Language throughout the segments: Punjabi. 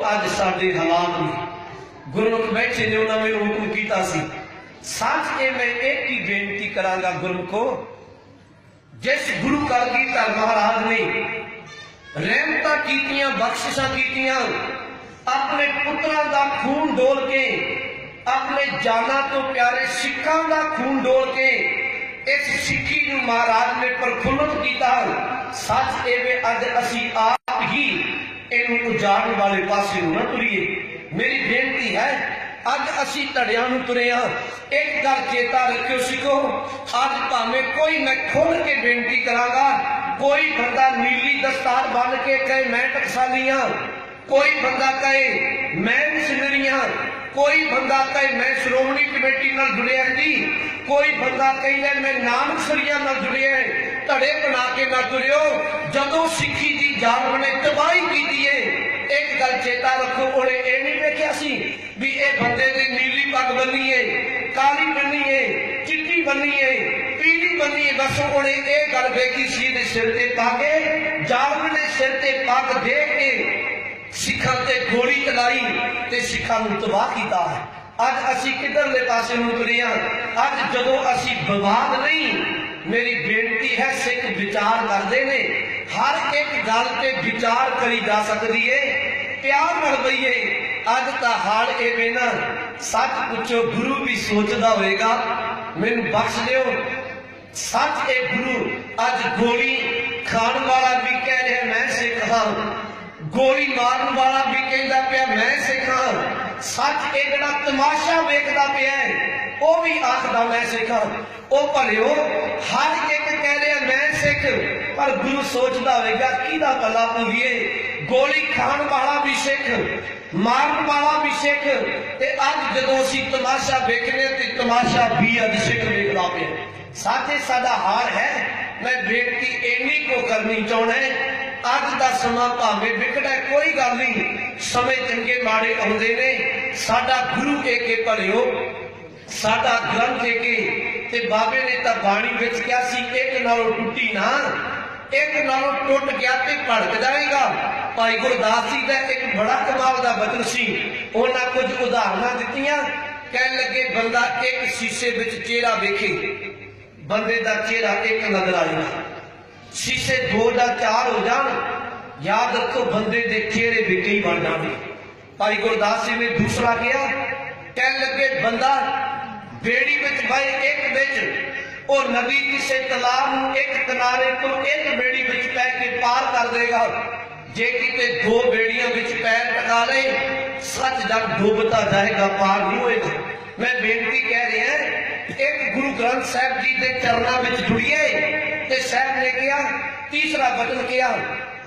ਅੱਜ ਸਾਡੇ ਹਾਲਾਤ ਨੇ ਗੁਰਮੁਖ ਬੈਠੇ ਨੇ, ਉਹਨਾਂ ਮੈਨੂੰ ਹੁਕਮ ਕੀਤਾ ਸੀ। ਸੱਚ ਇਹ ਮੈਂ ਇੱਕ ਹੀ ਬੇਨਤੀ ਕਰਾਂਗਾ ਗੁਰਮੁਖੋ, ਜਿਸ ਗੁਰੂ ਕਲਗੀਧਰ ਮਹਾਰਾਜ ਨੇ ਰਹਿਮਤਾਂ ਕੀਤੀਆਂ, ਬਖਸ਼ਿਸ਼ਾਂ ਕੀਤੀਆਂ, ਆਪਣੇ ਪੁੱਤਰਾਂ ਦਾ ਖੂਨ ਡੋਲ ਕੇ, ਆਪਣੇ ਜਾਨਾਂ ਤੋਂ ਪਿਆਰੇ ਸਿੱਖਾਂ ਦਾ ਖੂਨ ਡੋਲ ਕੇ, ਇਸ ਸਿੱਖੀ ਨੂੰ ਮਹਾਰਾਜ ਨੇ ਪ੍ਰਫੁੱਲਤ ਕੀਤਾ। ਸੱਚ ਇਹ ਵੇ ਅੱਜ ਅਸੀਂ ਆਪ ਹੀ ਇਹਨੂੰ ਉਜਾੜਨ ਵਾਲੇ ਪਾਸੇ ਨੂੰ ਨਾ ਤੁਰੀਏ। ਮੇਰੀ ਬੇਨਤੀ ਹੈ, ਅੱਜ ਅਸੀਂ ਧੜਿਆਂ ਨੂੰ ਤੁਰੇ ਹਾਂ ਇੱਕ ਗੱਲ ਚੇਤਾ ਰੱਖਿਓ ਸਿੱਖੋ, ਅੱਜ ਭਾਵੇਂ ਕੋਈ ਮੈਂ ਖੁੱਲ ਕੇ ਬੇਨਤੀ ਕਰਾਂਗਾ, ਕੋਈ ਬੰਦਾ ਨੀਲੀ ਦਸਤਾਰ ਬੰਨ ਕੇ ਕਹੇ, ਮੈਂ ਟਕਸਾਲੀਆਂ ਕੋਈ ਬੰਦਾ ਕਹੇ, ਮੈਂ ਮਿਸ਼ਨਰੀਆਂ ਕੋਈ ਬੰਦਾ ਕਹੇ, ਮੈਂ ਸ਼੍ਰੋਮਣੀ ਕਮੇਟੀ ਨਾਲ ਜੁੜਿਆ ਜੀ ਕੋਈ ਬੰਦਾ ਕਹਿੰਦਾ ਮੈਂ ਨਾਨਕ ਸਰੀਆਂ ਨਾਲ ਜੁੜਿਆ ਹੈ। ਧੜੇ ਬਣਾ ਕੇ ਨਾ ਤੁਰਿਓ। ਜਦੋਂ ਸਿੱਖੀ ਦੀ ਜਾਨ ਨੇ ਤਬਾਹੀ ਕੀਤੀ ਏ, ਇੱਕ ਗੱਲ ਚੇਤਾ ਰੱਖੋ, ਉਹਨੇ ਇਹ ਨਹੀਂ ਵੇਖਿਆ ਸੀ ਵੀ ਇਹ ਬੰਦੇ ਦੀ ਨੀਲੀ ਪੱਗ ਬੰਨੀ ਏ, ਕਾਲੀ ਬੰਨੀ ਏ, ਚਿੱਟੀ ਬੰਨੀ ਏ, ਪੀਲੀ ਬੰਨੀ ਏ। ਬਸ ਉਹਨੇ ਇਹ ਗੱਲ ਵੇਖੀ ਸੀ ਇਹਦੇ ਸਿਰ ਤੇ ਪਾ ਕੇ ਜਾਲਮ ਨੇ ਸਿਰ ਤੇ ਪੱਗ ਦੇ ਕੇ ਸਿੱਖਾਂ ਤੇ ਗੋਲੀ ਚਲਾਈ ਤੇ ਸਿੱਖਾਂ ਨੂੰ ਤਬਾਹ ਕੀਤਾ। ਅੱਜ ਅਸੀਂ ਕਿੱਧਰਲੇ ਪਾਸੇ ਨੂੰ ਤੁਰੇ ਹਾਂ ਅੱਜ ਜਦੋਂ ਅਸੀਂ ਵਿਵਾਦ ਨਹੀਂ, ਮੇਰੀ ਬੇਨਤੀ ਹੈ ਸਿੱਖ ਵਿਚਾਰ ਕਰਦੇ ਨੇ। ਹਰ ਇੱਕ ਗੱਲ ਤੇ ਵਿਚਾਰ ਕਰੀ ਜਾ ਸਕਦੀ ਏ। ਪਿਆਰ ਨਾਲ ਬਈਏ, ਅੱਜ ਤਾਂ ਹਾਲ ਇਹ ਵੇ ਸੱਚ ਪੁੱਛੋ, ਗੁਰੂ ਵੀ ਸੋਚਦਾ ਹੋਵੇਗਾ ਮੈਨੂੰ ਬਖਸ਼ ਦਿਓ। ਸੱਚ ਇਹ ਗੁਰੂ, ਅੱਜ ਗੋਲੀ ਖਾਣ ਵਾਲਾ ਵੀ ਕਹਿ ਰਿਹਾ ਮੈਂ ਸਿੱਖ ਹਾਂ। ਗੋਲੀ ਮਾਰਨ ਵਾਲਾ ਵੀ ਕਹਿੰਦਾ ਪਿਆ, ਮੈਂ ਸਿੱਖ ਸੱਚ ਇਹ ਜਿਹੜਾ ਤਮਾਸ਼ਾ ਵੇਖਦਾ ਪਿਆ ਉਹ ਵੀ ਆਖਦਾ ਮੈਂ ਸਿੱਖ ਉਹ ਭਲਿਓ, ਹਰ ਇੱਕ ਕਹਿ ਰਿਹਾ ਮੈਂ ਸਿੱਖ, ਪਰ ਗੁਰੂ ਸੋਚਦਾ ਹੋਵੇਗਾ, ਕਿਹਦਾ ਭਲਾ ਪੂਰੀਏ ਗੋਲੀ ਖਾਣ ਵਾਲਾ ਵੀ ਸਿੱਖ, ਮਾਰਨ ਵਾਲਾ ਵੀ ਸਿੱਖ, ਤੇ ਅੱਜ ਜਦੋਂ ਅਸੀਂ ਤਮਾਸ਼ਾ ਵੇਖਦੇ ਹਾਂ, ਤੇ ਤਮਾਸ਼ਾ ਵੀ ਅੱਜ ਸਿੱਖ ਵੇਖਦਾ ਪਿਆ ਸਾਥੇ, ਸਾਡਾ ਹਾਰ ਹੈ, ਮੈਂ ਬੇਨਤੀ ਇੰਨੀ ਕੋ ਕਰਨੀ ਚਾਹੁੰਦਾ ਅੱਜ ਦਾ ਸਮਾਂ ਭਾਵੇਂ ਵਿਕੜਾ ਹੈ, ਕੋਈ ਗੱਲ ਨਹੀਂ। ਸਮੇਂ ਚੰਗੇ ਮਾੜੇ ਆਉਂਦੇ ਨੇ। ਸਾਡਾ ਗੁਰੂ ਏਕੇ ਭਲਿਓ ਸਾਡਾ ਗ੍ਰੰਥ ਏਕੇ ਤੇ ਬਾਬੇ ਨੇ ਤਾਂ ਬਾਣੀ ਵਿੱਚ ਕਿਹਾ ਸੀ ਇੱਕ ਨਾਲੋਂ ਟੁੱਟੀ ਨਾ ਇੱਕ ਨਾਲੋਂ ਟੁੱਟ ਗਿਆ ਤੇ ਭੜਕ ਜਾਏਗਾ। ਭਾਈ ਗੁਰਦਾਸ ਜੀ ਦਾ ਇੱਕ ਬੜਾ ਕਮਾਲ ਦਾ ਬਚਨ ਸੀ। ਉਹਨਾਂ ਕੁਝ ਉਦਾਹਰਨਾਂ ਦਿੱਤੀਆਂ। ਕਹਿਣ ਲੱਗੇ ਬੰਦਾ ਇੱਕ ਸ਼ੀਸ਼ੇ ਵਿੱਚ ਚਿਹਰਾ ਵੇਖੇ। ਬੰਦੇ ਦਾ ਚਿਹਰਾ ਇੱਕ ਨਜ਼ਰ ਆਏਗਾ। ਸ਼ੀਸ਼ੇ ਦੋ ਜਾਂ ਚਾਰ ਹੋ ਜਾਣ, ਯਾਦ ਰੱਖੋ ਬੰਦੇ ਦੇ ਚਿਹਰੇ ਵੀ ਕਈ ਬਣ ਜਾਂਦੇ। ਭਾਈ ਗੁਰਦਾਸ ਜੀ ਨੇ ਦੂਸਰਾ ਕਿਹਾ, ਕਹਿਣ ਲੱਗੇ, ਬੰਦਾ, ਬੇੜੀ ਵਿੱਚ ਭਾਈ ਇੱਕ ਵਿੱਚ, ਉਹ ਨਦੀ ਕਿਸੇ ਤਲਾਬ ਨੂੰ ਇੱਕ ਕਿਨਾਰੇ ਤੋਂ ਇੱਕ ਬੇੜੀ ਵਿੱਚ ਪੈ ਕੇ ਪਾਰ ਕਰ ਦੇਗਾ। ਜੇ ਕਿਤੇ ਦੋ ਬੇੜੀਆਂ ਵਿੱਚ ਪੈਰ ਟਕਾ ਲਏ, ਸੱਚ ਜਗ ਡੁੱਬਤਾ ਜਾਏਗਾ ਪਾਰ ਨਹੀਂ ਹੋਏਗਾ ਮੈਂ ਬੇਨਤੀ ਕਹਿ ਰਿਹਾ, ਇੱਕ ਗੁਰੂ ਗ੍ਰੰਥ ਸਾਹਿਬ ਜੀ ਦੇ ਚਰਨਾਂ ਵਿੱਚ ਜੁੜੀਏ ਤੇ ਸਾਹਿਬ ਨੇ ਕਿਹਾ, ਤੀਸਰਾ ਬਚਨ ਕਿਹਾ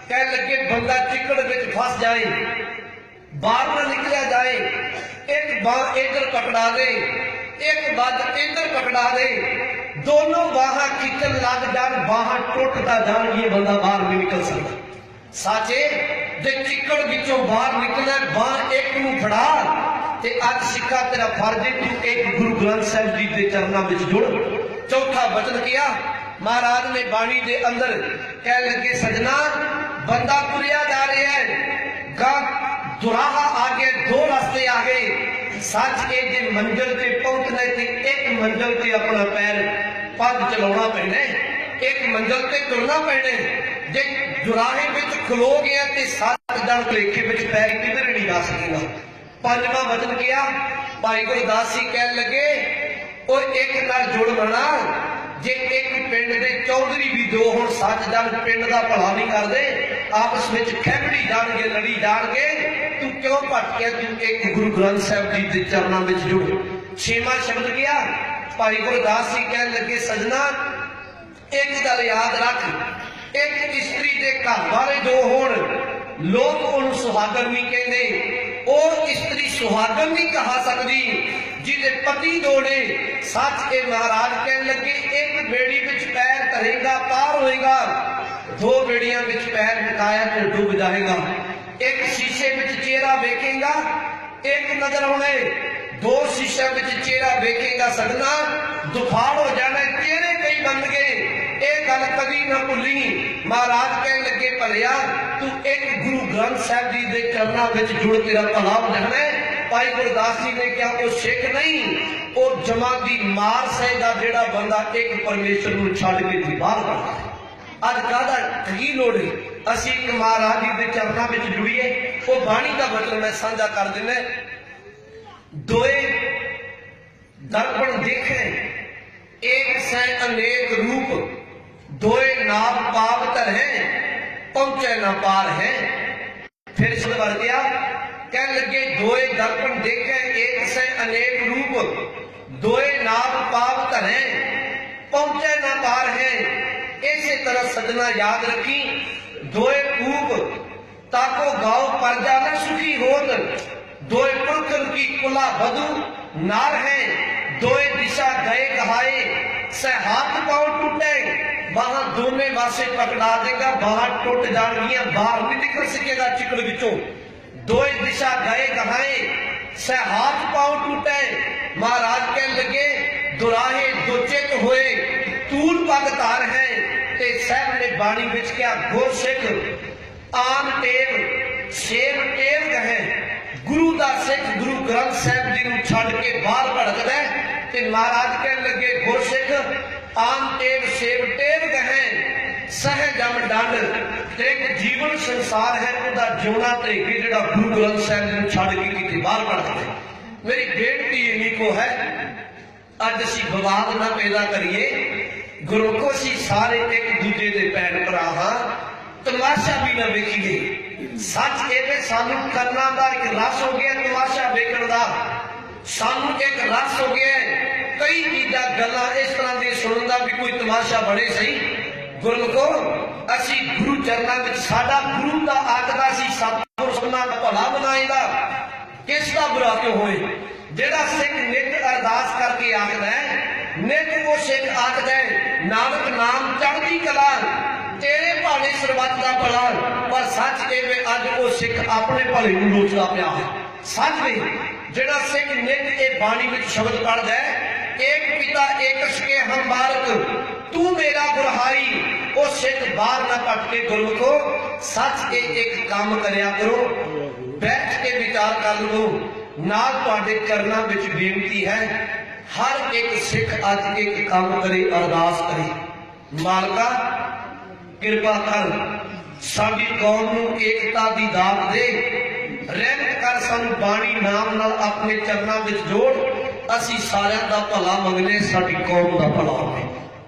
ਕਹਿ ਲੱਗੇ, ਬੰਦਾ ਚਿੱਕੜ ਵਿੱਚ ਫਸ ਜਾਏ, ਬਾਹਰ ਨਾ ਨਿਕਲਿਆ ਜਾਏ, ਇੱਕ ਬਾਹ ਇੱਧਰ ਪਕੜਾ ਦੇ, ਇੱਕ ਬਾਹ ਇੱਧਰ ਪਕੜਾ ਦੇ, ਦੋਨੋਂ ਬਾਹਾਂ ਖਿੱਚਣ ਲੱਗ ਜਾਣ, ਬਾਹਾਂ ਟੁੱਟਦਾ ਜਾਣਗੀਆਂ, ਬੰਦਾ ਬਾਹਰ ਨਹੀਂ ਨਿਕਲ ਸਕਦਾ। ਸਾਚੇ, ਜੇ ਚਿੱਕੜ ਵਿੱਚੋਂ ਬਾਹਰ ਨਿਕਲਣਾ ਬਾਹ ਇੱਕ ਨੂੰ ਫੜਾ, ਤੇ ਅੱਜ ਸਿੱਖਾ ਤੇਰਾ ਫਰਜ਼ ਹੈ ਤੂੰ ਇੱਕ ਗੁਰੂ ਗ੍ਰੰਥ ਸਾਹਿਬ ਜੀ ਦੇ ਚਰਨਾਂ ਵਿੱਚ ਜੁੜ। ਚੌਥਾ ਬਚਨ ਕਿਹਾ ਮਹਾਰਾਜ ਨੇ ਬਾਣੀ ਦੇ ਅੰਦਰ ਕਹਿ ਲੱਗੇ, ਸਜਣਾ, ਬੰਦਾ ਤੁਰਿਆ ਜਾ ਰਿਹਾ ਹੈ, ਗਾ ਦੁਰਾਹਾ ਆਗੇ ਦੋ ਰਸਤੇ ਆ ਸੱਚ ਇਹ ਜੇ ਮੰਜ਼ਲ ਤੇ ਪਹੁੰਚਣਾ ਤੇ ਇੱਕ ਮੰਜ਼ਲ ਤੇ ਆਪਣਾ ਪੈਰ ਪੱਗ ਚਲਾਉਣਾ ਪੈਣਾ ਇੱਕ ਮੰਜ਼ਲ ਤੇ ਤੁਰਨਾ ਪੈਣਾ ਜੇ ਦੁਰਾਹੇ ਵਿੱਚ ਖਲੋ ਗਿਆ ਤੇ ਸੱਤ ਜਣ ਲੇਖੇ ਵਿੱਚ ਪੈਰ ਕਿਧਰ ਨਹੀਂ ਜਾ ਸਕੇਗਾ? ਪੰਜਵਾਂ ਵਚਨ ਕਿਹਾ, ਭਾਈ ਗੁਰਦਾਸ ਜੀ ਕਹਿਣ ਲੱਗੇ ਉਹ ਇੱਕ ਨਾਲ ਜੁੜ ਬਣਾ ਚੌਧਰੀ ਵੀ ਦੋ ਹੁਣ ਸੱਚ ਪਿੰਡ ਦਾ ਭਲਾ ਨਹੀਂ ਕਰਦੇ, ਆਪਸ ਵਿੱਚ ਖੈਬੜੀ ਜਾਣਗੇ ਲੜੀ ਜਾਣਗੇ ਤੂੰ ਕਿਉਂ ਭਟਕਿਆ ਤੂੰ ਇੱਕ ਗੁਰੂ ਗ੍ਰੰਥ ਸਾਹਿਬ ਜੀ ਦੇ ਚਰਨਾਂ ਵਿੱਚ ਜੁੜ ਛੇਵਾਂ ਸ਼ਬਦ ਕਿਹਾ, ਭਾਈ ਗੁਰਦਾਸ ਜੀ ਕਹਿਣ ਲੱਗੇ, ਸਜਣਾ, ਇੱਕ ਗੱਲ ਯਾਦ ਰੱਖ, ਇੱਕ ਇਸਤਰੀ ਦੇ ਘਰ ਵਾਲੇ ਦੋ ਹੋਣ, ਲੋਕ ਉਹਨੂੰ ਸੁਹਾਗਰ ਨਹੀਂ ਕਹਿੰਦੇ। ਉਹ ਇਸਤਰੀ ਸੁਹਾਗਣ ਨਹੀਂ ਕਹਾ ਸਕਦੀ, ਜਿਹਦੇ ਪਤੀ ਦੋ ਨੇ ਸੱਚ ਇਹ ਮਹਾਰਾਜ ਕਹਿਣ ਲੱਗੇ, ਇੱਕ ਬੇੜੀ ਵਿੱਚ ਪੈਰ ਧਰੇਗਾ, ਪਾਰ ਹੋਏਗਾ, ਦੋ ਬੇੜੀਆਂ ਵਿੱਚ ਪੈਰ ਟਿਕਾਇਆ ਤੇ ਡੁੱਬ ਜਾਏਗਾ। ਇੱਕ ਸ਼ੀਸ਼ੇ ਵਿੱਚ ਚਿਹਰਾ ਵੇਖੇਗਾ, ਇੱਕ ਨਜ਼ਰ ਆਉਣੇ ਦੋ ਸ਼ੀਸ਼ਿਆਂ ਵਿੱਚ ਚਿਹਰਾ ਵੇਖੇਗਾ ਸਗਨਾ ਦੁਫਾੜ ਹੋ ਜਾਣਾ, ਚਿਹਰੇ ਕਈ ਬਣ ਗਏ ਇਹ ਗੱਲ ਕਦੀ ਨਾ ਭੁੱਲੀ ਮਹਾਰਾਜ ਕਹਿਣ ਲੱਗੇ ਭਲਿਆ ਤੂੰ ਇੱਕ ਗੁਰੂ ਗ੍ਰੰਥ ਸਾਹਿਬ ਜੀ ਦੇ ਚਰਨਾਂ ਵਿੱਚ ਜੁੜ ਤੇਰਾ ਭਲਾ ਹੋ ਜਾਣਾ ਹੈ। ਭਾਈ ਗੁਰਦਾਸ ਜੀ ਨੇ ਕਿਹਾ ਉਹ ਸਿੱਖ ਨਹੀਂ ਉਹ ਜਮਾ ਦੀ ਮਾਰ ਸਹਿਦਾ ਜਿਹੜਾ ਬੰਦਾ ਇੱਕ ਪਰਮੇਸ਼ਰ ਨੂੰ ਛੱਡ ਕੇ ਦੀ ਬਾਹਰ ਕਰਦਾ ਹੈ ਅੱਜ ਕਾਹਦਾ ਕੀ ਲੋੜ ਹੈ ਅਸੀਂ ਇੱਕ ਮਹਾਰਾਜ ਜੀ ਦੇ ਚਰਨਾਂ ਵਿੱਚ ਜੁੜੀਏ ਉਹ ਬਾਣੀ ਦਾ ਵਚਨ ਮੈਂ ਸਾਂਝਾ ਕਰ ਦਿੰਦਾ ਦੋਏ ਦਰਪਣ ਦੇਖੇ ਇੱਕ ਸੈ ਅਨੇਕ ਰੂਪ ਦੋਏ ਨਾਮ ਪਾਪ ਧਰੇ ਪਹੁੰਚੇ ਨਾ ਪਾਰ ਹੈ ਫਿਰ ਇਸ ਵਰ ਗਿਆ ਕਹਿ ਲੱਗੇ ਦੋਏ ਦਰਪਣ ਦੇਖੇ ਇੱਕ ਸੈ ਅਨੇਕ ਰੂਪ ਦੋਏ ਨਾਮ ਪਾਪ ਧਰੇ ਪਹੁੰਚੇ ਨਾ ਪਾਰ ਹੈ ਇਸੇ ਤਰ੍ਹਾਂ ਸਜਣਾ ਯਾਦ ਰੱਖੀ ਦੋਏ ਕੂਪ ਤਾਕੋ ਗਾਓ ਪਰਜਾ ਨਾ ਸੁਖੀ ਹੋਤ ਦੋਏ ਪੁਰਖਨ ਕੀ ਕੁਲਾ ਬਦੂ ਨਾਰ ਹੈ ਦੋਏ ਦਿਸ਼ਾ ਗਏ ਕਹਾਏ ਸਹਿ ਹੱਥ ਪਾਉ ਟੁੱਟੇ ਬਾਹਾਂ ਦੋਨੇ ਪਾਸੇ ਪਕੜਾ ਦੇਗਾ, ਬਾਹਾਂ ਟੁੱਟ ਜਾਣਗੀਆਂ, ਬਾਹਰ ਨਹੀਂ ਨਿਕਲ ਸਕੇਗਾ ਚਿਕੜ ਵਿੱਚੋਂ। ਦੋਏ ਦਿਸ਼ਾ ਗਏ ਕਹਾਏ, ਸਹਿ ਹੱਥ ਪਾਉ ਟੁੱਟੇ। ਮਹਾਰਾਜ ਕਹਿਣ ਲੱਗੇ, ਦੁਰਾਹੇ ਦੋਚਿਤ ਹੋਏ, ਤੂਲ ਪਗ ਧਾਰ ਹੈ ਤੇ ਸਹਿਬ ਨੇ ਬਾਣੀ ਵਿੱਚ ਕਿਹਾ, ਗੁਰ ਸਿੱਖ ਆਨ ਟੇਵ ਸ਼ੇਰ ਟੇਵ ਕਹੇ। ਗੁਰੂ ਦਾ ਸਿੱਖ ਗੁਰੂ ਗ੍ਰੰਥ ਸਾਹਿਬ ਜੀ ਨੂੰ ਛੱਡ ਕੇ ਬਾਹਰ ਭੜਕਦਾ ਤੇ ਮਹਾਰਾਜ ਕਹਿਣ ਲੱਗੇ ਗੁਰਸਿੱਖ ਆਮ ਟੇਵ ਸੇਵ ਟੇਵ ਕਹੇ ਸਹਿਜਮ ਡੰਡ, ਤੇ ਇੱਕ ਜੀਵਨ ਸੰਸਾਰ ਹੈ ਉਹਦਾ ਜਿਉਣਾ ਤਰੀਕੇ ਜਿਹੜਾ ਗੁਰੂ ਗ੍ਰੰਥ ਸਾਹਿਬ ਨੂੰ ਛੱਡ ਕੇ ਕਿਤੇ ਬਾਹਰ ਭੜਕਦਾ ਮੇਰੀ ਬੇਨਤੀ ਇੰਨੀ ਕੋ ਹੈ, ਅੱਜ ਅਸੀਂ ਵਿਵਾਦ ਨਾ ਪੈਦਾ ਕਰੀਏ। ਗੁਰਮੁਖੋ ਅਸੀਂ ਸਾਰੇ ਇੱਕ ਦੂਜੇ ਦੇ ਭੈਣ ਭਰਾ ਹਾਂ। ਤਮਾਸ਼ਾ ਵੀ ਨਾ ਵੇਖੀਏ। ਸੱਚ ਇਹ ਵੀ ਸਾਨੂੰ ਕਰਨਾ ਦਾ ਇੱਕ ਰਸ ਹੋ ਗਿਆ, ਤਮਾਸ਼ਾ ਵੇਖਣ ਦਾ। ਸਾਨੂੰ ਇੱਕ ਰਸ ਹੋ ਗਿਆ ਕਈ ਚੀਜ਼ਾਂ, ਗੱਲਾਂ ਇਸ ਤਰ੍ਹਾਂ ਦੀ ਸੁਣਨ ਦਾ ਵੀ ਕੋਈ ਤਮਾਸ਼ਾ ਬਣੇ ਸਹੀ ਗੁਰਮੁਖੋ, ਅਸੀਂ ਗੁਰੂ ਚਰਨਾਂ ਵਿੱਚ, ਸਾਡਾ ਗੁਰੂ ਦਾ ਆਖਦਾ ਸੀ ਸਤਿਗੁਰ ਸੁਣਨਾ ਦਾ ਭਲਾ ਬਣਾਏਗਾ ਕਿਸ ਦਾ ਬੁਰਾ ਕਿਉਂ ਹੋਏ? ਜਿਹੜਾ ਸਿੱਖ ਨਿਤ ਅਰਦਾਸ ਕਰਕੇ ਆਖਦਾ ਹੈ, ਨਿਤ ਉਹ ਸਿੱਖ ਆਖਦਾ ਹੈ, ਨਾਨਕ ਨਾਮ ਚੜ੍ਹਦੀ ਕਲਾ, ਤੇਰੇ ਭਾਣੇ ਸਰਬੱਤ ਦਾ ਭਲਾ, ਪਰ ਸੱਚ ਇਹ ਵੇ ਅੱਜ ਉਹ ਸਿੱਖ ਆਪਣੇ ਭਲੇ ਨੂੰ ਲੋਚਦਾ ਪਿਆ ਹੈ। ਸੱਚ ਨਹੀਂ, ਜਿਹੜਾ ਸਿੱਖ ਨਿਤ ਇਹ ਬਾਣੀ ਵਿੱਚ ਸ਼ਬਦ ਪੜ੍ਹਦਾ ਹੈ ਏਕ ਪਿਤਾ ਏਕ ਸਕੇ ਹਮ ਬਾਰਕ ਤੂੰ ਮੇਰਾ ਗੁਰਹਾਈ ਉਹ ਸਿੱਖ ਬਾਹਰ ਨਾ ਕੱਟ ਕੇ ਗੁਰਮੁਖੋ ਸੱਚ ਇਹ ਇੱਕ ਕੰਮ ਕਰਿਆ ਕਰੋ ਬੈਠ ਕੇ ਵਿਚਾਰ ਕਰ ਲਓ ਨਾਲ ਤੁਹਾਡੇ ਚਰਨਾਂ ਵਿੱਚ ਬੇਨਤੀ ਹੈ ਹਰ ਇੱਕ ਸਿੱਖ ਅੱਜ ਇੱਕ ਕੰਮ ਕਰੇ ਅਰਦਾਸ ਕਰੇ ਮਾਲਕਾ ਕਿਰਪਾ ਕਰ ਸਾਡੀ ਕੌਮ ਨੂੰ ਏਕਤਾ ਦੀ ਦਾਤ ਦੇ ਰਹਿਮਤ ਕਰ ਸਾਨੂੰ ਬਾਣੀ ਨਾਮ ਨਾਲ ਆਪਣੇ ਚਰਨਾਂ ਵਿੱਚ ਜੋੜ ਅਸੀਂ ਸਾਰਿਆਂ ਦਾ ਭਲਾ ਮੰਗਨੇ ਸਾਡੀ ਕੌਮ ਦਾ ਭਲਾ ਹੋਵੇ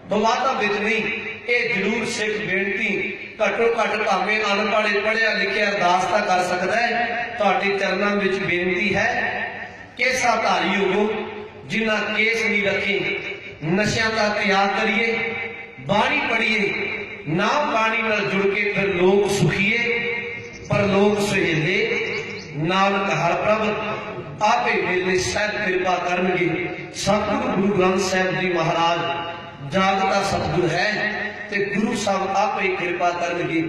ਬਵਾਦਾ ਵਿੱਚ ਨਹੀਂ, ਇਹ ਜ਼ਰੂਰ ਸਿੱਖ ਬੇਨਤੀ ਘੱਟੋ ਘੱਟ ਭਾਵੇਂ ਅਨਪੜ੍ਹੇ ਪੜ੍ਹਿਆ ਲਿਖਿਆ ਅਰਦਾਸ ਤਾਂ ਕਰ ਸਕਦਾ ਹੈ, ਤੁਹਾਡੇ ਚਰਨਾਂ ਵਿੱਚ ਬੇਨਤੀ ਹੈ ਕੇਸਾ ਧਾਰੀ ਹੋਵੋ, ਜਿਨ੍ਹਾਂ ਕੇਸ ਨਹੀਂ ਰੱਖੇ, ਨਸ਼ਿਆਂ ਦਾ ਤਿਆਗ ਕਰੀਏ, ਬਾਣੀ ਪੜ੍ਹੀਏ, ਨਾ ਬਾਣੀ ਨਾਲ ਜੁੜ ਕੇ ਫਿਰ ਲੋਕ ਸੁਖੀਏ, ਪਰ ਲੋਕ ਸੁਹੇਲੇ, ਨਾਨਕ ਹਰ ਪ੍ਰਭ ਆਪੇ ਵੇਲੇ ਸਹਿਬ ਕਿਰਪਾ ਕਰਨਗੇ। ਸਤਿਗੁਰੂ ਗੁਰੂ ਗ੍ਰੰਥ ਸਾਹਿਬ ਜੀ ਮਹਾਰਾਜ ਜਾਗਤਾ ਸਤਿਗੁਰ ਹੈ ਤੇ ਗੁਰੂ ਸਾਹਿਬ ਆਪੇ ਕਿਰਪਾ ਕਰਨਗੇ।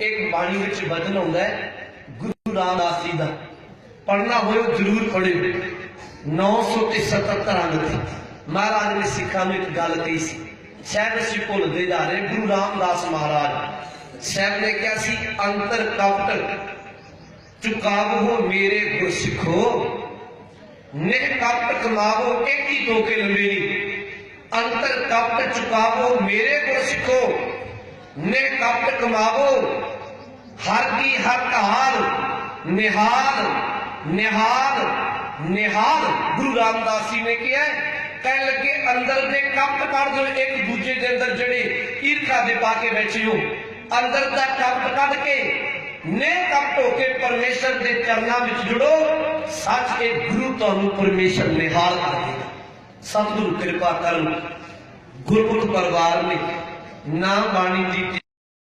ਇੱਕ ਬਾਣੀ ਵਿੱਚ ਵਚਨ ਹੁੰਦਾ ਹੈ, ਗੁਰੂ ਰਾਮਦਾਸ ਜੀ ਦਾ। ਪੜਨਾ ਹੋਏ ਜਰੂਰ ਪੜਿਓ 977 ਅੰਗ ਤੇ। ਮਹਾਰਾਜ ਨੇ ਸਿੱਖਾਂ ਨੂੰ ਇੱਕ ਗੱਲ ਕਹੀ ਸੀ। ਸ਼ਾਇਦ ਅਸੀਂ ਭੁੱਲਦੇ ਜਾ ਰਹੇ, ਗੁਰੂ ਰਾਮਦਾਸ ਮਹਾਰਾਜ। ਸਾਹਿਬ ਨੇ ਕਿਹਾ ਸੀ, ਅੰਤਰ ਕਪਟ, ਚੁਕਾਵ ਹੋ ਮੇਰੇ ਗੁਰਸਿੱਖੋ। ਨਿਹ ਕਪਟ ਕਮਾਵੋ ਇੱਕ ਹੀ ਟੋਕੇ ਲੰਬੇਰੀ ਅੰਤਰ ਕਪਟ ਚੁਕਾਵੋ ਮੇਰੇ ਗੁਰਸਿੱਖੋ ਨਿਹ ਕਪਟ ਕਮਾਵੋ ਹਰ ਕੀ ਹਰ ਹਾਲ ਨਿਹਾਲ ਨਿਹਾਲ ਨਿਹਾਲ। ਗੁਰੂ ਰਾਮਦਾਸ ਜੀ ਨੇ ਕਿਹਾ ਕਹਿਣ ਲੱਗੇ, ਅੰਦਰ ਦੇ ਕਪਟ ਕੱਢ ਦਿਓ, ਇੱਕ ਦੂਜੇ ਦੇ ਅੰਦਰ ਜਿਹੜੇ ਈਰਖਾ ਦੇ ਪਾ ਕੇ ਬੈਠੇ ਹੋ। ਅੰਦਰ ਦਾ ਕਪਟ ਕੱਢ ਕੇ ਨੇ ਕਪਟ ਹੋ ਕੇ ਪਰਮੇਸ਼ਰ ਦੇ ਚਰਨਾਂ ਵਿੱਚ ਜੁੜੋ ਸੱਚ ਇਹ ਗੁਰੂ ਤੁਹਾਨੂੰ ਪਰਮੇਸ਼ਰ ਨਿਹਾਲ ਕਰ ਦੇਗਾ ਸਤਿਗੁਰੂ ਕਿਰਪਾ ਕਰਨ ਗੁਰਮੁਖ ਪਰਿਵਾਰ ਨੇ ਨਾ ਬਾਣੀ ਦੀ